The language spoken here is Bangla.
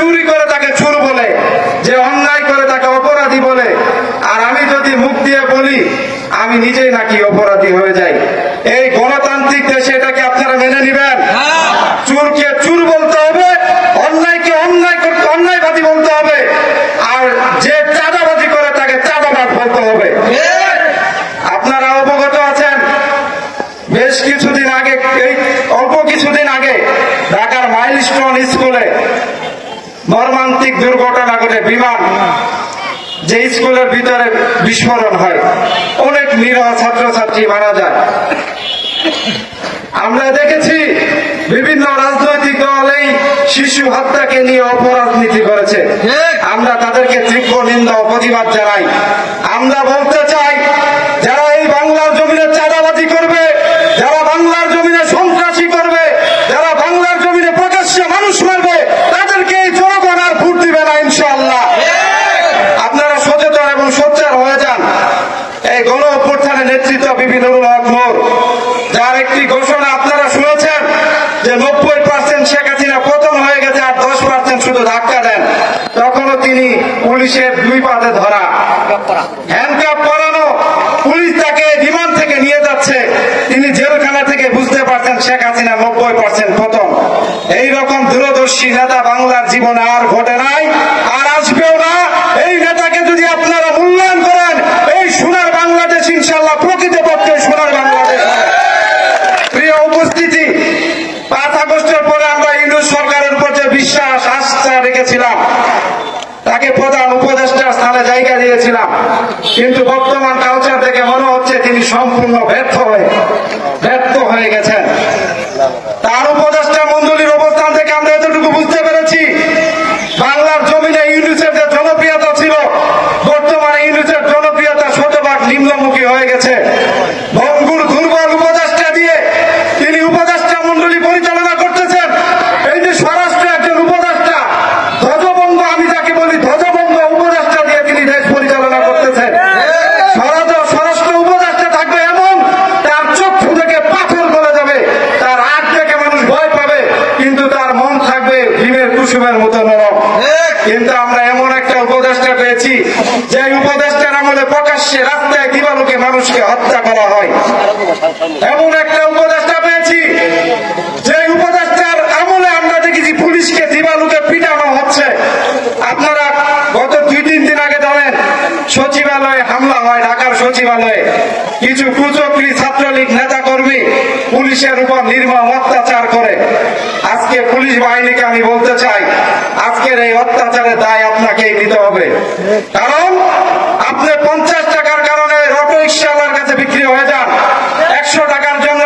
চুরি করে তাকে চুর বলে যে অন্যায় করে তাকে অপরাধী বলে। আর আমি যদি মুখ দিয়ে বলি আমি নিজেই নাকি অপরাধী হয়ে যাই। এই গণতান্ত্রিক দেশে এটাকে আপনারা মেনে নিবেন। চুরকে চুর বলতে হবে অন্যায়কে অন্যায় অন্যায়বাদী বলতে হবে। আর যে চাঁদাবাজি করে তাকে চাঁদাবাদ বলতে হবে। আপনারা অবগত আছেন? বেশ কিছুদিন আগে এই অল্প কিছুদিন আগে ঢাকার মাইলস্টোন স্কুলে মর্মান্তিক দুর্ঘটনা ঘটে বিমান যে স্কুলের ভিতরে বিস্ফোরণ হয় অনেক নিরহ ছাত্রছাত্রী মারা যায়। আমরা দেখেছি বিভিন্ন রাজনৈতিক দল এই শিশু হত্যাকে নিয়ে অপরাজনীতি করেছে। আমরা তাদেরকে তীব্র নিন্দা ও প্রতিবাদ জানাই। আমরা বলতে চাই যারা এই বাংলার জমিনে চাঁদাবাজি করবে যারা বাংলার জমিনে সন্ত্রাসী করবে যারা বাংলার জমিনে প্রকাশ্যে মানুষ মারবে তাদেরকে এই জনগণ আর ভোট দিবে না ইনশাআল্লাহ আপনারা সচেতন এবং সোচ্চার হয়ে যান এই গণ নেতৃত্ব বিভিন্ন হক নূর যার একটি ঘোষণা আপনারা শুনেছেন যে নব্বই পার্সেন্ট শেখ হাসিনা পতন হয়ে গেছে আর দশ পার্সেন্ট শুধু ধাক্কা দেন। তখনও তিনি পুলিশের দুই পাতে ধরা। হ্যান্ডকাপ পরানো, পুলিশ তাকে বিমান থেকে নিয়ে যাচ্ছে। তিনি জেলখানা থেকে বুঝতে পারছেন শেখ হাসিনা নব্বই পার্সেন্ট পতন। এই রকম দূরদর্শী নেতা বাংলার জীবনে আর ঘটে নাই। বিশ্বাস, আস্থা রেখেছিলাম। তাকে প্রধান উপদেষ্টার স্থানে জায়গা দিয়েছিলাম। কিন্তু বর্তমান কালচার থেকে মনে হচ্ছে তিনি সম্পূর্ণ ব্যর্থ হয়ে ব্যর্থ হয়ে গেছেন তার উপদেষ্টা মন্ডলীর অবস্থান থেকে আমরা এতটুকু বুঝতে পেরেছি বাংলার জমিনে ইউনুসের যে জনপ্রিয়তা ছিল বর্তমানে ইউনুসের জনপ্রিয়তা শতভাগ নিম্নমুখী হয়ে গেছে ভঙ্গুর দুর্বল উপদেষ্টা দিয়ে তিনি উপদেষ্টা মন্ডলী পরিচালনা করতেছেন এই যে স্বরাষ্ট্র একজন উপদেষ্টা ধ্বজভঙ্গ আমি যাকে বলি ধ্বজভঙ্গ উপদেষ্টা দিয়ে তিনি দেশ পরিচালনা করতেছেন স্বরাষ্ট্র স্বরাষ্ট্র উপদেষ্টা থাকবে এমন তার চক্ষু থেকে পাথর গলে যাবে তার হাত থেকে মানুষ ভয় পাবে কিন্তু তার মন থাকবে ভীমের কুসুমের মতো নরম। কিন্তু আমরা এমন একটা উপদেষ্টা পেয়েছি যে উপদেষ্টার আমলে প্রকাশ্যে রাস্তায় দিবালোকে মানুষকে হত্যা করা হয়। এমন একটা উপদেষ্টা পেয়েছি যে উপদেষ্টার আমলে আমরা দেখেছি পুলিশকে দিবালোকে পিটানো হচ্ছে। আপনারা গত দুই তিন দিন আগে জানেন সচিবালয়ে হামলা হয় ঢাকার সচিবালয়ে। কিছু কুচক্রী ছাত্রলীগ নেতা কর্মী পুলিশের উপর নির্মম অত্যাচার করে। আজকে পুলিশ বাহিনীকে আমি বলতে চাই, আজকের এই অত্যাচারের দায় আপনাকে নিতে হবে। কারণ আপনি পঞ্চাশ টাকার কারণে অটো রিক্সাওয়ালার কাছে বিক্রি হয়ে যান। একশো টাকার জন্য